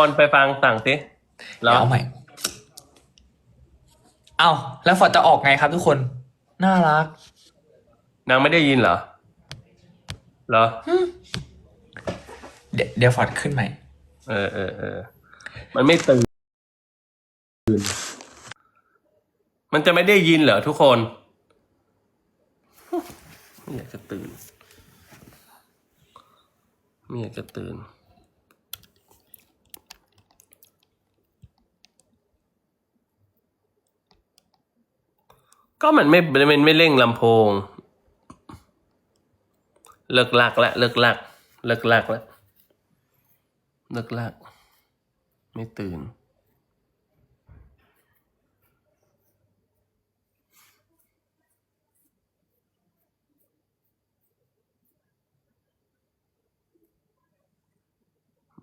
คนไปฟังสั่งสิเหรเดี๋ยวอเอาใหม่ เอาแล้วฟอร์ดจะออกไงครับทุกคน น่ารัก นางไม่ได้ยินเหรอ เหรอ เดี๋ยวเดี๋ยวฟอร์ดขึ้นใหม่ เออเออเออ มันไม่ตื่น มันจะไม่ได้ยินเหรอทุกคนไม่อยากจะตื่นไม่อยากจะตื่น ก็มันไม่มันไม่เร่งลำโพง เลิกลักล้วเลิกลักเลิกลักล้วเลิกลักไม่ตื่น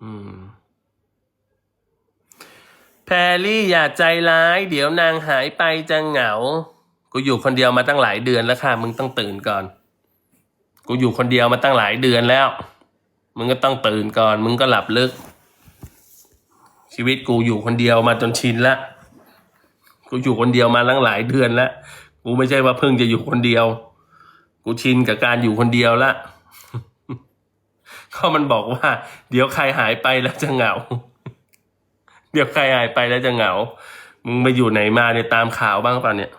อืมแพรลี่อย่าใจร้าย เดี๋ยวนางหายไปจะเหงา กูอยู่คนเดียวมาตั้งหลายเดือนแล้วค่ะ มึงต้องตื่นก่อน กูอยู่คนเดียวมาตั้งหลายเดือนแล้ว มึงก็ต้องตื่นก่อน มึงก็หลับลึก ชีวิตกูอยู่คนเดียวมาจนชินละกูอยู่คนเดียวมาตั้งหลายเดือนแล้ว กูไม่ใช่ว่าเพิ่งจะอยู่คนเดียว กูชินกับการอยู่คนเดียวละก็มันบอกว่า เดี๋ยวใครหายไปแล้วจะเหงา เดี๋ยวใครหายไปแล้วจะเหงา มึงไปอยู่ไหนมาเนี่ยตามข่าวบ้างเปล่าเนี่ย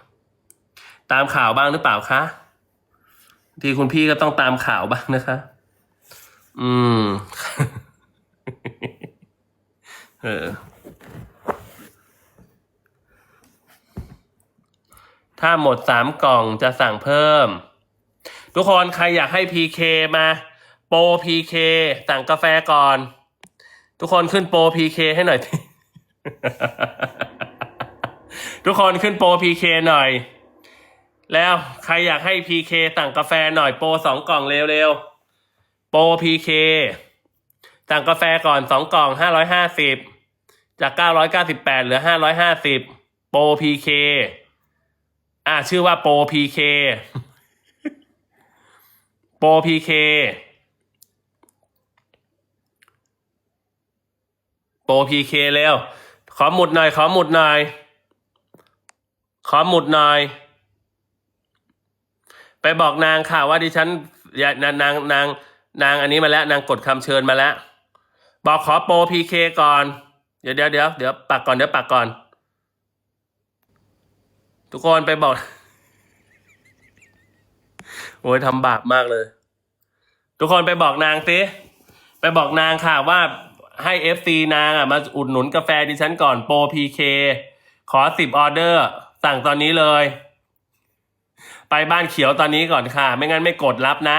ตามข่าวบ้างหรือเปล่าคะที่คุณพี่ก็ต้องตามข่าวบ้างนะคะ อืม เออ ถ้าหมดสามกล่องจะสั่งเพิ่ม ทุกคนใครอยากให้พีเคมา โปรพีเคสั่งกาแฟก่อน ทุกคนขึ้นโปรพีเคให้หน่อยทีทุกคนขึ้นโปรพีเคหน่อย แล้วใครอยากให้พีเคสั่งกาแฟหน่อยโปรสองกล่องเร็วๆ โปรพีเคสั่งกาแฟก่อนสองกล่องห้าร้อยห้าสิบจากเก้าร้อยเก้าสิบแปดเหลือห้าร้อยห้าสิบโปรพีเคอะชื่อว่าโปรพีเคโปรพีเคโปรพีเคเร็ว ขอหมุดหน่อย ขอหมุดหน่อย ขอหมุดหน่อย ไปบอกนางค่ะว่าดิฉันนางนางนางนางอันนี้มาแล้ว นางกดคำเชิญมาแล้ว บอกขอโปรพีเคก่อน เดี๋ยวเดี๋ยวเดี๋ยวเดี๋ยวปักก่อนเดี๋ยวปักก่อน ทุกคนไปบอก โอ้ยทำบาปมากเลย ทุกคนไปบอกนางสิไปบอกนางค่ะว่าให้เอฟซีนางอะมาอุดหนุนกาแฟดิฉันก่อนโปรพีเคขอสิบออเดอร์ สั่งตอนนี้เลย ไปบ้านเขียวตอนนี้ก่อนค่ะ ไม่งั้นไม่กดรับนะ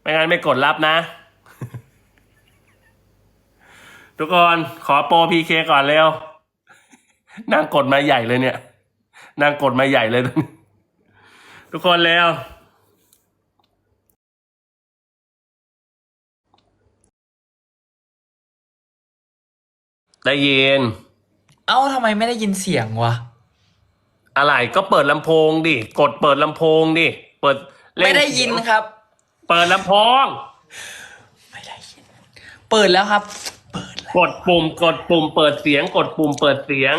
ไม่งั้นไม่กดรับนะ ทุกคนขอโปรพีเคก่อนเร็วนางกดมาใหญ่เลยเนี่ยนางกดมาใหญ่เลยทุกคนเร็วได้ยิน เอ้าทำไมไม่ได้ยินเสียงวะ อะไรก็เปิดลำโพงดิกดเปิดลำโพงดิเปิดเล่ไม่ได้ยินครับ เปิดลำโพง ไม่ได้ยิน เปิดแล้วครับ เปิดแล้วกดปุ่มกดปุ่มเปิดเสียง กดปุ่มเปิดเสียง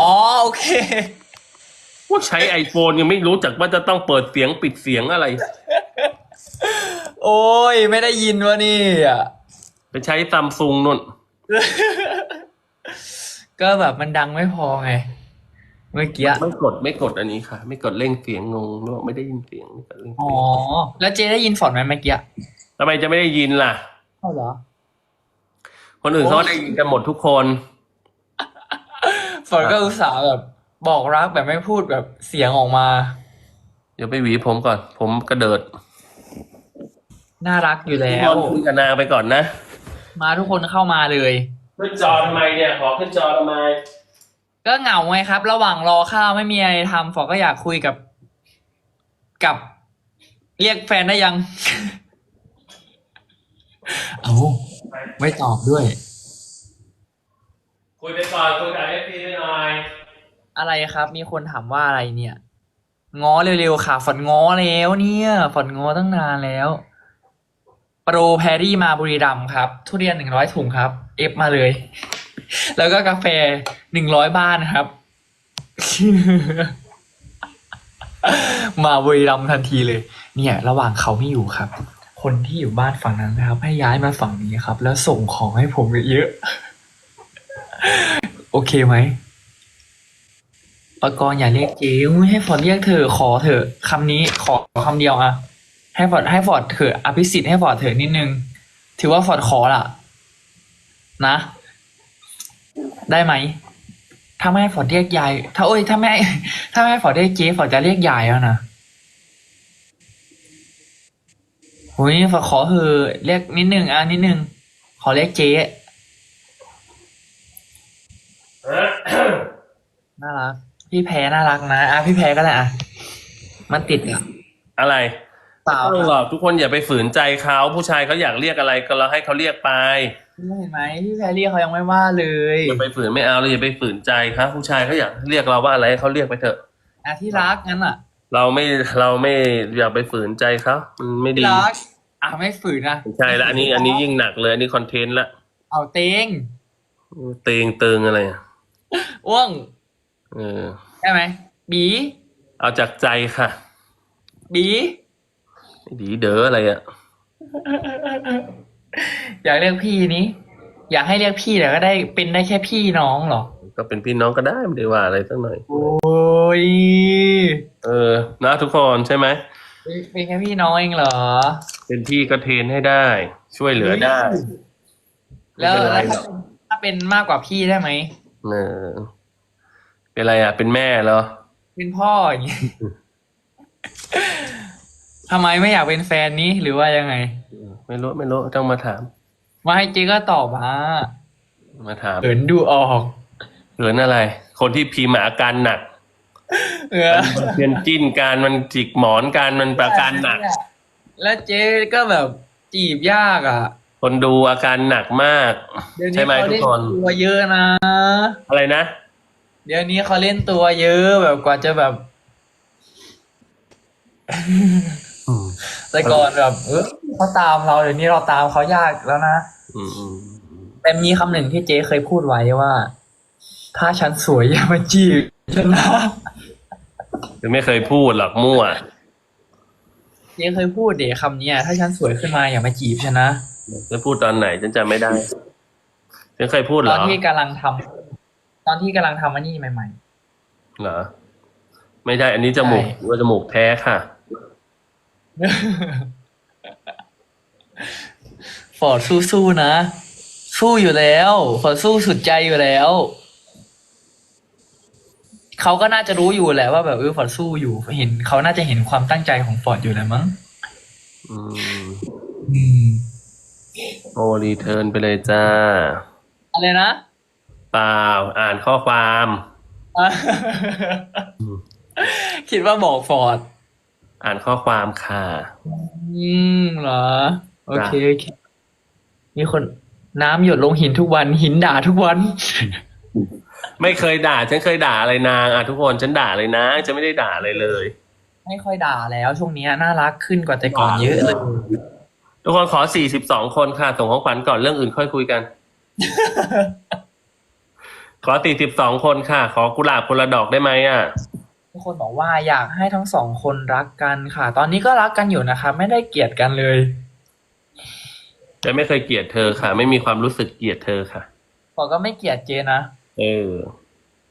อ๋อโอเคว่าใช้ไอโฟนยังไม่รู้จักว่าจะต้องเปิดเสียงปิดเสียงอะไร โอ้ยไม่ได้ยินวะนี่อะไปใช้ซัมซุงนุ่น ก็แบบมันดังไม่พอไง เมื่อกี้อะไม่กดไม่กดอันนี้ค่ะ ไม่กดเร่งเสียงงงไม่บอกไม่ได้ยินเสียงไม่กดเร่งอ๋เสีอยงแล้วเจได้ยินฟอร์ดไหมเมื่อกี้อะทำไมจะไม่ได้ยินล่ะ เอ้าเหรอ คนอื่นโอ้เขาได้ยินกันหมดทุกคนฟอร์ดก็อุตส่าห์แบบบอกรักแบบไม่พูดแบบเสียงออกมา เดี๋ยวไปหวีผมก่อน ผมกระเดิดน่ารักอยู่แล้นวอนคุยกับนางไปก่อนนะ มาทุกคนเข้ามาเลย ขึ้นจอทำไมเนี่ย ขอขึ้นจอทำไม ก็เหงาไงครับ ระหว่างรอข้าวไม่มีอะไรทำฟอร์ดก็อยากคุยกับ กับ เรียกแฟนได้ยัง เอาไม่ตอบด้วย คุยไปก่อนคุยกับเอฟซีไปหน่อยอะไรครับ มีคนถามว่าอะไรเนี่ยง้อเร็วๆค่ะฝันง้อแล้วเนี่ยฝันง้อตั้งนานแล้ว โปรแพรรี่มาบุรีรัมย์ครับ ทุเรียนหนึ่งร้อยถุงครับ เอฟมาเลย แล้วก็กาแฟหนึ่งร้อยบ้านครับ มาบุรีรัมย์ทันทีเลย เนี่ย ระหว่างเขาไม่อยู่ครับ คนที่อยู่บ้านฝั่งนั้นนะครับ ให้ย้ายมาฝั่งนี้ครับ แล้วส่งของให้ผมเยอะๆโอเคไหมปกรณ์อย่าเรียกเจ๊ให้ฟอร์ดเรียกเธอขอเถอะคำนี้ขอคำเดียวอะให้ฟอร์ดให้ฟอร์ดเถอะอภิสิทธิ์ให้ฟอร์ดเถอะนิดนึง ถือว่าฟอร์ดขอละ นะ ได้ไหม ถ้าไม่ให้ฟอร์ดเรียกยาย ถ้าโอ้ย ถ้าไม่ให้ถ้าไม่ให้ฟอร์ดเรียกเจ๊ฟอร์ดจะเรียกยายแล้วนะโอ้ยฟอร์ดขอเถอะเรียกนิดนึงอะนิดนึง ขอเรียกเจ๊น่ารัก พี่แพ้น่ารักนะอะพี่แพ้ก็ได้อะ มันติดอะ อะไรเปล่าไม่ต้องหรอกทุกคนอย่าไปฝืนใจเขาผู้ชายเขาอยากเรียกอะไรก็เราให้เขาเรียกไปเห็นไหมพี่แพรรี่เขายังไม่ว่าเลยอย่าไปฝืนไม่เอาเลยอย่าไปฝืนใจครับ ผู้ชายเขาอยากเรียกเราว่าอะไรให้เขาเรียกไปเถอะอะที่รักงั้นอะ เราไม่เราไม่อยากไปฝืนใจเขามันไม่ดีที่รักอะไม่ฝืนนะใช่แล้วอันนี้อันนี้ยิ่งหนักเลยอันนี้คอนเทนต์ละเอาเต็งเตงเติงอะไรอะอ้วงเออได้ไหมบีเอาจากใจค่ะ บีดีเด๋ออะไรอะ อยากเรียกพี่นี้ อยากให้เรียกพี่แต่ก็ได้เป็นได้แค่พี่น้องเหรอ ก็เป็นพี่น้องก็ได้ไม่ได้ว่าอะไรสักหน่อย โอ้ยเออ นะทุกคนใช่ไหมเป็นแค่พี่น้องเองเหรอ เป็นพี่ก็เทรนให้ได้ ช่วยเหลือได้ แล้วไม่เป็นไรแล้วหรอก ถ้าเป็นมากกว่าพี่ได้ไหม เออ เป็นอะไรอะ เป็นแม่เหรอ เป็นพ่ออย่างงี้ ทำไมไม่อยากเป็นแฟนนี้หรือว่ายังไง ไม่รู้ไม่รู้ต้องมาถาม ไม่เจ๊ก็ตอบมามาถามเหินดูออกเหลืออะไร คนที่พิมพ์อาการหนักเออเพียนจิ้นการมันจิกหมอนการมันประการหนัก แล้วเจ๊ก็แบบจีบยากอะคนดูอาการหนักมาก เดี๋ยวนี้ใช่ไหมเขาทุกเล่นคน ตัวเยอะนะ อะไรนะ เดี๋ยวนี้เขาเล่นตัวเยอะแบบกว่าจะแบบ แต่ก่อนแบบเออเขาตามเราเดี๋ยวนี้เราตามเขายากแล้วนะอืมอืมแต่มีคำหนึ่งที่เจ๊เคยพูดไว้ว่า ถ้าฉันสวยอย่ามาจีบฉันนะคือไม่เคยพูดหรอกมั่วเจ๊เคยพูดเดี๋ยวคำเนี้ยถ้าฉันสวยขึ้นมาอย่ามาจีบฉันนะจะพูดตอนไหนฉันจำไม่ได้ฉันเคยพูดเหตรอนอที่กำลังทำตอนที่กำลังทำอันนี้ใหม่เหรอไม่ใช่อันนี้จมูกใช่ว่าจมูกแท้ค่ะๆ ฟอร์ดสู้ๆนะ สู้อยู่แล้วฟอร์ดสู้สุดใจอยู่แล้ว เขาก็น่าจะรู้อยู่แหละว่าแบบเออฟอร์ดสู้อยู่เห็นเขาน่าจะเห็นความตั้งใจของฟอร์ดอยู่แหละมั้งอืมอืมโอรีเทิร์นไปเลยจ้าอะไรนะเปล่าอ่านข้อความอะคิดว่าบอกฟอร์ด อ่านข้อความค่ะ อืมเหรอ โอเคโอเค มีคนน้ำหยดลงหินทุกวัน หินด่าทุกวัน ไม่เคยด่า ฉันเคยด่าอะไรนางอะทุกคนฉันด่าเลยนะฉันไม่ได้ด่าอะไรเลย ไม่ค่อยด่าแล้ว ช่วงเนี้ยน่ารักขึ้นกว่าแต่ก่อนเยอะเลย ทุกคนขอสี่สิบสองคนค่ะ ส่งของขวัญก่อนเรื่องอื่นค่อยคุยกัน ขอสี่สิบสองคนค่ะ ขอกุหลาบคนละดอกได้ไหมอะ ทุกคนบอกว่าอยากให้ทั้งสองคนรักกันค่ะ ตอนนี้ก็รักกันอยู่นะคะ ไม่ได้เกลียดกันเลย แต่ไม่เคยเกลียดเธอค่ะ ไม่มีความรู้สึกเกลียดเธอค่ะฟอร์ดก็ไม่เกลียดเจนะเออ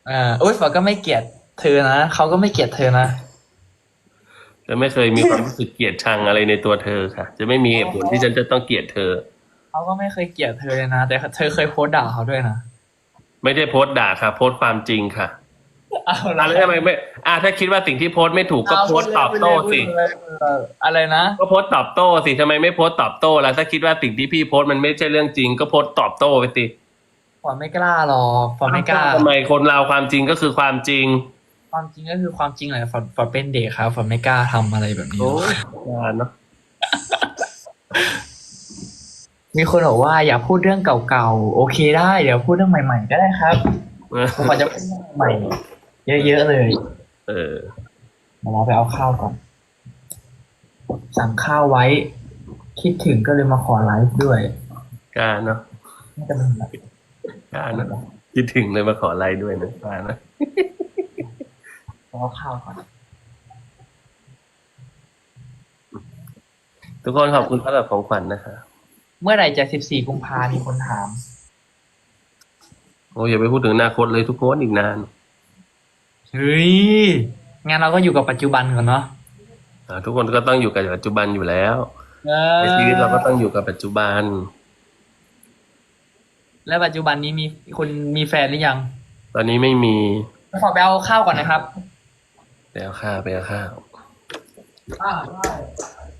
อ่าอุ้ยฟอร์ดก็ไม่เกลียดเธอนะเขาก็ไม่เกลียดเธอนะจะไม่เคยมีความรู้สึกเกลียดชังอะไรในตัวเธอค่ะ จะไม่มีเหตุผลที่ฉันจะต้องเกลียดเธอเขาก็ไม่เคยเกลียดเธอเลยนะแต่เธอเคยโพสต์ด่าเขาด้วยนะไม่ได้โพสต์ด่าค่ะ โพสต์ความจริงค่ะ เอาอะแล้วทำไมไม่อะถ้าคิดว่าสิ่งที่โพสต์ไม่ถูกก็โพสต์ตอบโต้สิ อะไรนะก็โพสต์ตอบโต้สิทำไมไม่โพสต์ตอบโต้ล่ะถ้าคิดว่าสิ่งที่พี่โพสต์มันไม่ใช่เรื่องจริง ก็โพสต์ตอบโต้ไปสิฟอร์ดไม่กล้าหรอกฟอร์ดไม่กล้าทำไมคนเราความจริงก็คือความจริง ความจริงก็คือความจริงแหละฟอร์ดฟอร์ดเป็นเด็กครับฟอร์ดไม่กล้าทำอะไรแบบนี้หรโอ้อกยอย่าเนาะมีคนบอกว่าอย่าพูดเรื่องเก่าๆโอเคได้เดี๋ยวพูดเรื่องใหม่ ๆ ก็ได้ครับเออผมขอจะพูดเรื่องใหม่ เยอะๆเลย เออเดี๋ยวเราไปเอาข้าวก่อน สั่งข้าวไว้ คิดถึงก็เลยมาขอไลฟ์ด้วยกล้าเนาะน่าจะเป็นแบบกล้าเนาะคิดถึงเลยมาขอไลน์ด้วยนะกล้านะขอข้าวก่อน ทุกคนขอบคุณสำหรับของขวัญนะคะ เมื่อไหร่จะสิบสี่กุมภามีคนถาม โอ้ยอย่าไปพูดถึงอนาคตเลยทุกคนอีกนาน เฮ้ยงั้นเราก็อยู่กับปัจจุบันก่อนเนาะอ่าทุกคนก็ต้องอยู่กับปัจจุบันอยู่แล้วเอในชีวิตเราก็ต้องอยู่กับปัจจุบัน แล้วปัจจุบันนี้มีคนมีแฟนหรือยังตอนนี้ไม่มีขอไปเอาข้าวก่อนนะครับไปเอาข้าวไปเอาข้าว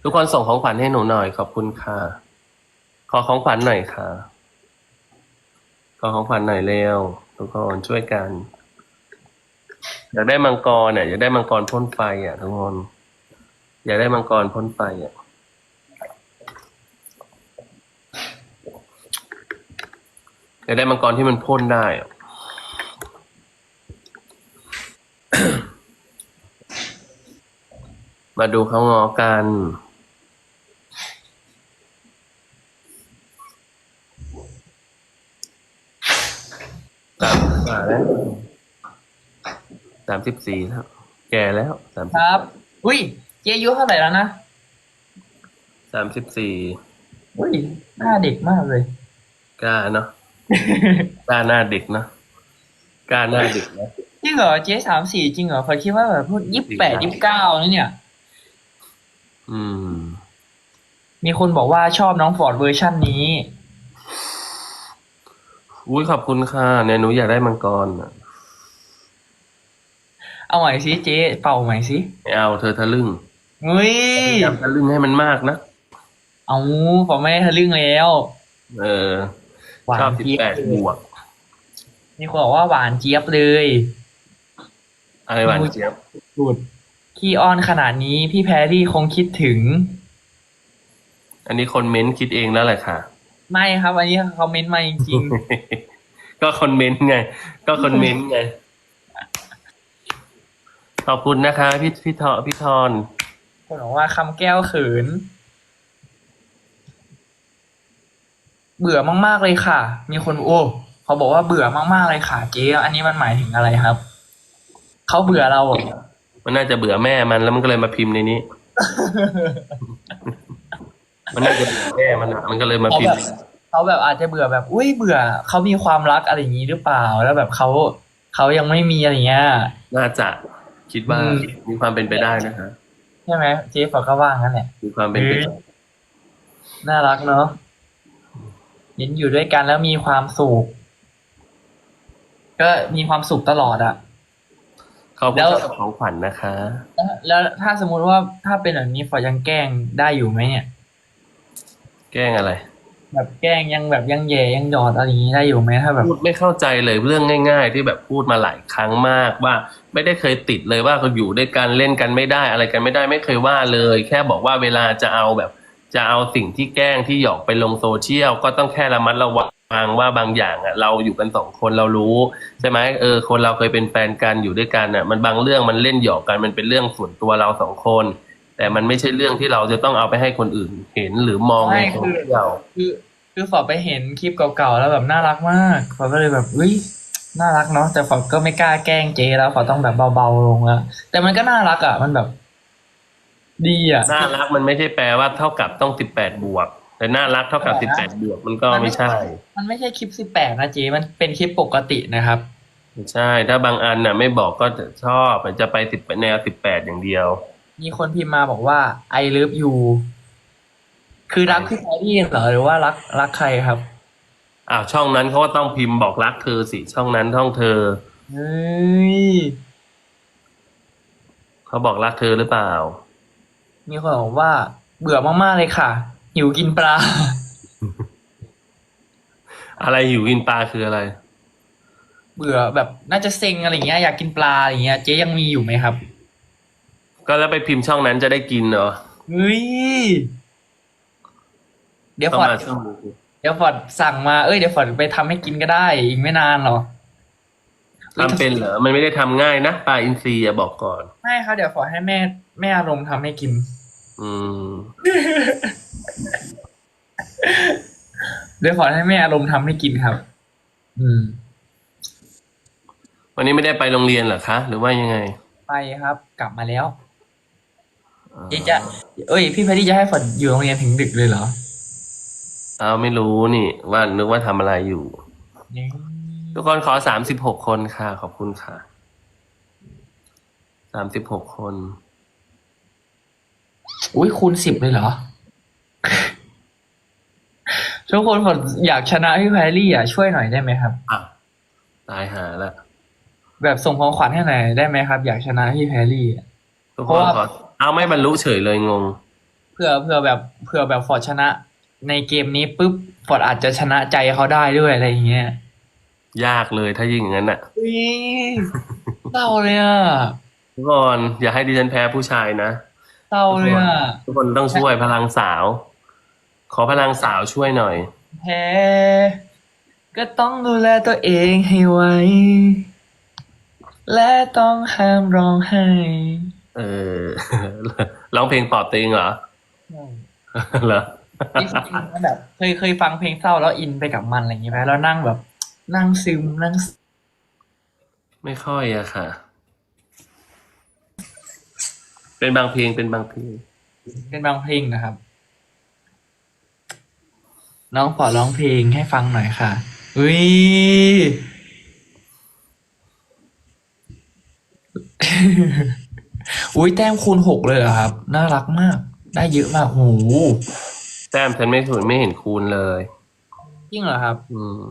ทุกคนส่งของขวัญให้หนูหน่อยขอบคุณค่ะ ขอของขวัญหน่อยค่ะ ขอของขวัญหน่อยเร็วทุกคนช่วยกัน อยากได้มังกรเนี่ยอยากได้มังกรพ่นไฟอะทุกคนอยากได้มังกรพ่นไฟอะอยากได้มังกรที่มันพ่นได้อะมาดูเขางอกัน สามกว่าแล้วสามสิบสี่แล้วแก่แล้วสามครับ อุ้ยเจอายุเท่าไหร่แล้วนะสามสิบสี่อุ้ยหน้าเด็กมากเลย กล้าเนาะ กล้าหน้าเด็กเนาะ กล้าหน้าเด็กนะจริงเหรอเจ๊สามสี่จริงเหรอพอคิดว่าแบบพูดยี่สิบแปดยี่สิบเก้านี่เนี่ย อืม มีคนบอกว่าชอบน้องฟอร์ดเวอร์ชันนี้ อุ้ยขอบคุณค่ะเนี่ยหนูอยากได้มังกรอะ เอาใหม่สิเจ๊เป่าใหม่สิไม่เอาเธอทะลึ่งเฮ้ยพยายามทะลึ่งให้มันมากนะ เอาผมไม่ได้ทะลึ่งแล้ว เออหวานชอบสิบเจี๊ยแปดบบวก มีคนบอกว่าหวานเจี๊ยบเลยอะไรหวานเจี๊ยบสุดขี้อ้อนขนาดนี้พี่แพรรี่คงคิดถึง อันนี้คนเม้นต์คิดเองแล้วแหละค่ะ ไม่ครับ อันนี้เขาเมนต์มาจริงก็คอนเมนต์ไง ก็คอนเมนต์ไง ขอบคุณนะคะ พี่พี่ทอพี่ทอนๆคนบอกว่าคำแก้วเขิน เบื่อมากๆเลยค่ะ มีคนโอ้เขาบอกว่าเบื่อมากๆเลยค่ะ เจ๊อันนี้มันหมายถึงอะไรครับ เขาเบื่อเราเหรอมันน่าจะเบื่อแม่มันแล้วมันก็เลยมาพิมพ์ในนี้ มันน่าจะเบื่อแม่มันอะมันก็เลยมาเขาพิมแบบพ์เขาแบบอาจจะเบื่อแบบ อุ้ยเบื่อเขามีความรักอะไรอย่างนี้หรือเปล่า แล้วแบบเขาเขายังไม่มีอะไรเงี้ยน่าจะ คิดว่าอืมมีความเป็นไปได้นะคะใช่ไหมเจ๊ฝอกก็ว่างนั่นแหละมีความเป็นไปได้เฮ้ยน่ารักเนาะเห็นอยู่ด้วยกันแล้วมีความสุขก็มีความสุขตลอดอะขอบคุแล้ณวสำหรับของขวัญนะคะแล้วแล้วถ้าสมมุติว่าถ้าเป็นแบบนี้ฟอร์ดยังแกล้งได้อยู่ไหมเนี่ย แกล้งอะไร แบบแกล้งยังแบบยังแย่ยังหยอดอะไรอย่างนี้ได้อยู่ไหมถ้าแบบพูดไม่เข้าใจเลยเรื่องง่าย ๆ ที่แบบพูดมาหลายครั้งมากว่า ไม่ได้เคยติดเลยว่าเขาอยู่ด้วยกันเล่นกันไม่ได้อะไรกันไม่ได้ไม่เคยว่าเลย แค่บอกว่าเวลาจะเอาแบบ จะเอาสิ่งที่แกล้งที่หยอกไปลงโซเชียลก็ต้องแค่ระมัดระวังว่าบางอย่างอะ เราอยู่กันสองคนเรารู้ใช่ไหมเออ คนเราเคยเป็นแฟนกันอยู่ด้วยกันอะ มันบางเรื่องมันเล่นหยอกกันมันเป็นเรื่องส่วนตัวเราสองคน แต่มันไม่ใช่เรื่องที่เราจะต้องเอาไปให้คนอื่นเห็นหรือมองในไม่โซคือเชียลคือคือฟอร์ดไปเห็นคลิปเก่าๆแล้วแบบน่ารักมากฟอร์ดก็เลยแบบอุ้ย น่ารักเนาะแต่ฟอร์ดก็ไม่กล้าแกล้งเจแล้วฟอร์ดต้องแบบเบาๆลงแล้วแต่มันก็น่ารักอะ มันแบบ ดีอะน่ารักมันไม่ใช่แปลว่าเท่ากับต้องสิบแปดบวก แต่น่ารักเท่ากับสิบแปดบวกมันก็ไม่ใช่ มันไม่ใช่คลิปสิบแปดนะเจมันเป็นคลิปปกตินะครับไม่ใช่ ถ้าบางอันน่ะ ไม่บอกก็จะชอบมันจะไปสิบแนวสิบแปดอย่างเดียว มีคนพิมพ์มาบอกว่า I love you คือรักพี่แพรรี่เหรอหรือว่ารักรักใครครับ อ้าวช่องนั้นเขาก็ต้องพิมพ์บอกรักเธอสิช่องนั้นช่องเธอเฮ้ยเขาบอกรักเธอหรือเปล่า มีคนบอกว่า เบื่อมากๆเลยค่ะ หิวกินปลา อะไรหิวกินปลาคืออะไร เบื่อแบบน่าจะเซ็งอะไรอย่างเงี้ยอยากกินปลาอะไรอย่างเงี้ยเจ๊ยังมีอยู่ไหมครับ ก็แล้วไปพิมพ์ช่องนั้นจะได้กินเหรอเฮ้ยเดี๋ยวต้อฟงอร์ดมาช่องนี้ เดี๋ยวฟอร์ดสั่งมาเอ้ยเดี๋ยวฟอร์ดไปทำให้กินก็ได้อีกไม่นานหรอกทำเป็นเหรอ มันไม่ได้ทำง่ายนะปลาอินทรีอะบอกก่อน ไม่ครับเดี๋ยวฟอร์ดให้แม่แม่อารมณ์ทำให้กิน อืม เดี๋ยวขอให้แม่อารมณ์ทำให้กินครับ อืม วันนี้ไม่ได้ไปโรงเรียนเหรอคะ หรือว่ายังไงไปครับ กลับมาแล้ว เจ๊จะ เอ้ย พี่แพทตี้จะให้ฝนอยู่โรงเรียนถึงดึกเลยเหรอ เอาไม่รู้นี่ ว่านึกว่าทำอะไรอยู่ นี่ทุกคนขอสามสิบหกคนค่ะ ขอบคุณค่ะสามสิบหกคน อุ้ยคูณสิบเลยเหรอ ทุกคนฝนอยากชนะพี่แพรรี่อะช่วยหน่อยได้ไหมครับ อะตายหาละแบบส่งของขวัญให้หน่อยได้ไหมครับ อยากชนะพี่แพรรี่อะ ทุกเพคนราะว่า ขอเอาไม่บรรลุเฉยเลยงง เพื่อเพื่อแบบเพื่อแบบฟอร์ดชนะ ในเกมนี้ปุ๊บฟอร์ดอาจจะชนะใจเขาได้ด้วยอะไรอย่างเงี้ยยากเลยถ้ายิ่งอย่างนั้นอะอุ้ยเศร้าเลยอะทุกคนอย่าให้ดิฉันแพ้ผู้ชายนะเศร้าเลยอะทุกคนต้องช่วยพลังสาว ขอพลังสาวช่วยหน่อยแพ้ก็ต้องดูแลตัวเองให้ไวและต้องห้ามร้องไห้ เออร้องเพลงปลอบตัวเองเหรอเหรอนี่ จริงๆแบบเคยเคยฟังเพลงเศร้าแล้วอินไปกับมันอะไรอย่างเงี้ยไหมแล้วนั่งแบบ นั่งซึมนั่ง ไม่ค่อยอะค่ะ เป็นบางเพลงเป็นบางเพลง เป็นบางเพลงนะครับ น้องขอร้องเพลงให้ฟังหน่อยค่ะอุ้ยอุ้ยแต้มคูณหกเลยเหรอครับ น่ารักมาก ได้เยอะมากโอ้โห แต้มฉันไม่ถูกไม่เห็นคูณเลยจริงเหรอครับ อืม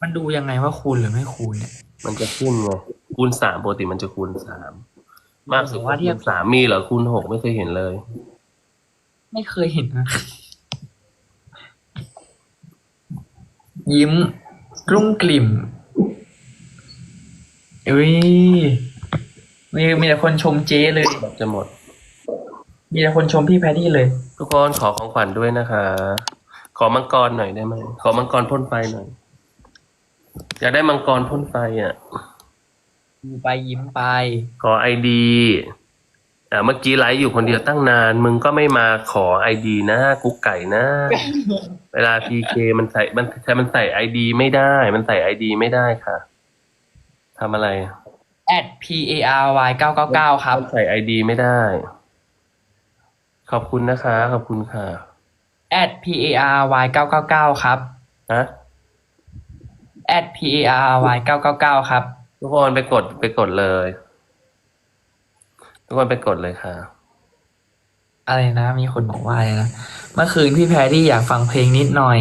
มันดูยังไงว่าคูณหรือไม่คูณเนี่ย มันจะขึ้นไงคูณสามปกติมันจะคูณสามมากสุดว่าเทียบคูณสามมีเหรอคูณหกไม่เคยเห็นเลย ไม่เคยเห็นนะ ยิ้มกรุ้งกลิ่มอุ้ยมีมีแต่คนชมเจ๊เลยแบบจะหมด มีแต่คนชมพี่แพทตี้เลย ทุกคนขอของขวัญด้วยนะคะ ขอมังกรหน่อยได้ไหม ขอมังกรพ่นไฟหน่อย อยากได้มังกรพ่นไฟอะ ดูไปยิ้มไป ขอไอดีอ่าเมื่อกี้ไลฟ์อยู่คนเดียวตั้งนาน มึงก็ไม่มาขอไอดีนะกุ๊กไก่นะ เวลาพีเคมันใส่มันใช้มันใส่ไอดีไม่ได้ มันใส่ไอดีไม่ได้ค่ะทำอะไร at p a r y เก้าเก้าเก้าครับมันใส่ไอดีไม่ได้ ขอบคุณนะคะ ขอบคุณค่ะ at p a r y เก้าเก้าเก้าครับ ฮะ at p a r y เก้าเก้าเก้าครับ ทุกคนไปกดไปกดเลย ทุกคนไปกดเลยค่ะ อะไรนะ มีคนบอกว่าอะไรนะ เมื่อคืนพี่แพรรี่อยากฟังเพลงนิดหน่อย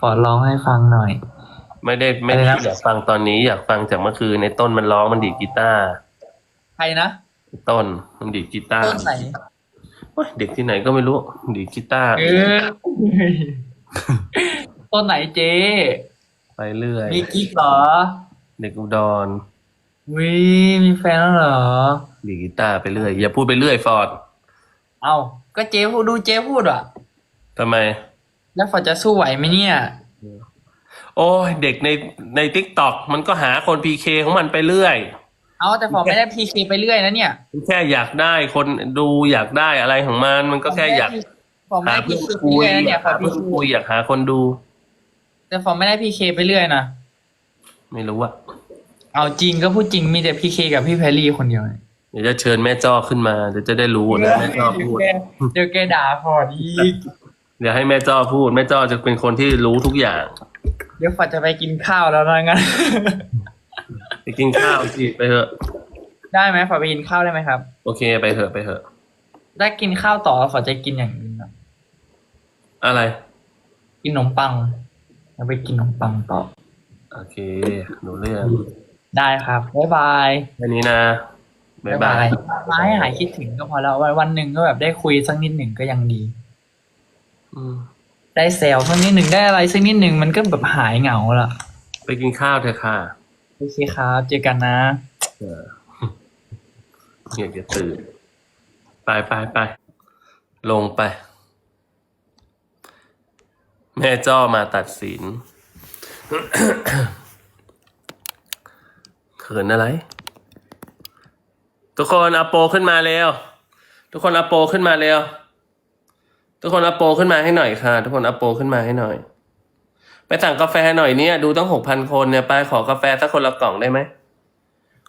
ขอร้องให้ฟังหน่อย ไม่ได้ไม่ได้อะไรนะ อยากฟังตอนนี้อยากฟังจากเมื่อคืนในต้นมันร้องมันดีดกีตาร์ใครนะ ต้นมันดีดกีตาร์ต้นไหนโอ๊ย เด็กที่ไหนก็ไม่รู้ดีดกีตาร์เออต้นไหนเจ๊ไปเรื่อย มีกิ๊กเหรอ เด็กอุดรวิมีแฟนแล้วเหรอ ดีดกีตาร์ไปเรื่อย อย่าพูดไปเรื่อยฟอร์ด เอาก็เจ๊พูดดูเจ๊พูดอะทำไม แล้วฟอร์ดจะสู้ไหวไหมเนี่ย โอ้ยเด็กในในทิกตอกมันก็หาคนพีเคของมันไปเรื่อย เอาแต่ฟอร์ดไม่ได้พีเคไปเรื่อยนะเนี่ยแค่อยากได้คนดูอยากได้อะไรของมัน มันก็แค่อยากฟอร์ดไม่หาได้พีเพื่อนเคไปคุยเรื่อยนะอเนี่ยยากฟอหาร์ดพีเพื่อนเคคุยอยากหาคนดู แต่ฟอร์ดไม่ได้พีเคไปเรื่อยนะไม่รู้อะเอาจริงก็พูดจริงมีแต่พีเคกับพี่แพรรี่คนเดียวเนี่ยเดี๋ยวจะเชิญแม่จ้อขึ้นมาเดี๋ยวจะได้รู้นะแม่จ้อพูด เดี๋ยวแกด่าฟอร์ดอีกเดี๋ยวให้แม่จ้อพูดแม่จ้อจะเป็นคนที่รู้ทุกอย่าง เดี๋ยวฟอร์ดจะไปกินข้าวแล้วนะงั้นไป กินข้าวสิไปเถอะ ได้ไหมฟอร์ดไปกินข้าวได้ไหมครับ โอเคไปเถอะไปเถอะ ได้กินข้าวต่อแล้วฟอร์ดจะกินอย่างอื่นนะอะไร กินขนมปังแล้วไปกินขนมปังต่อ โอเคหนูเรื่องได้ครับบ๊ายบายแค่นี้นะบ๊ายบายมาให้หายคิดถึงก็พอแล้ววันวันหนึ่งก็แบบได้คุยสักนิดหนึ่งก็ยังดีอืมได้แซวสักนิดหนึ่งได้อะไรสักนิดหนึ่งมันก็แบบหายเหงาละไปกินข้าวเถอะค่ะ โอเคครับ เจอกันนะ เอออยากจะตื่น ไปไปไปลงไป แม่จ้อมาตัดสินเขินอะไร ทุกคนเอาโปขึ้นมาเร็วทุกคนเอาโปขึ้นมาเร็วทุกคนอัปโปขึ้นมาให้หน่อยค่ะ ทุกคนอัปโปขึ้นมาให้หน่อย ไปสั่งกาแฟหน่อยเนี่ย ดูตั้งหกพันคนเนี่ยไปขอกาแฟสักคนละกล่องได้ไหม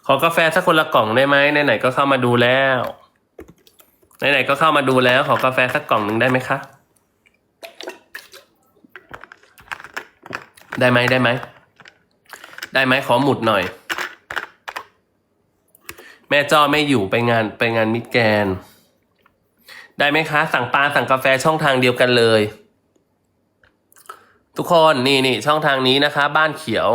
ขอกาแฟสักคนละกล่องได้ไหมไหนๆก็เข้ามาดูแล้วไหนๆก็เข้ามาดูแล้วขอกาแฟสักกล่องหนึ่งได้ไหมคะ ได้ไหมได้ไหมได้ไหมขอหมุดหน่อย แม่จ้อไม่อยู่ไปงานไปงานมิดแกน ได้ไหมคะ สั่งปลาสั่งกาแฟช่องทางเดียวกันเลย ทุกคนนี่นี่ช่องทางนี้นะคะ บ้านเขียว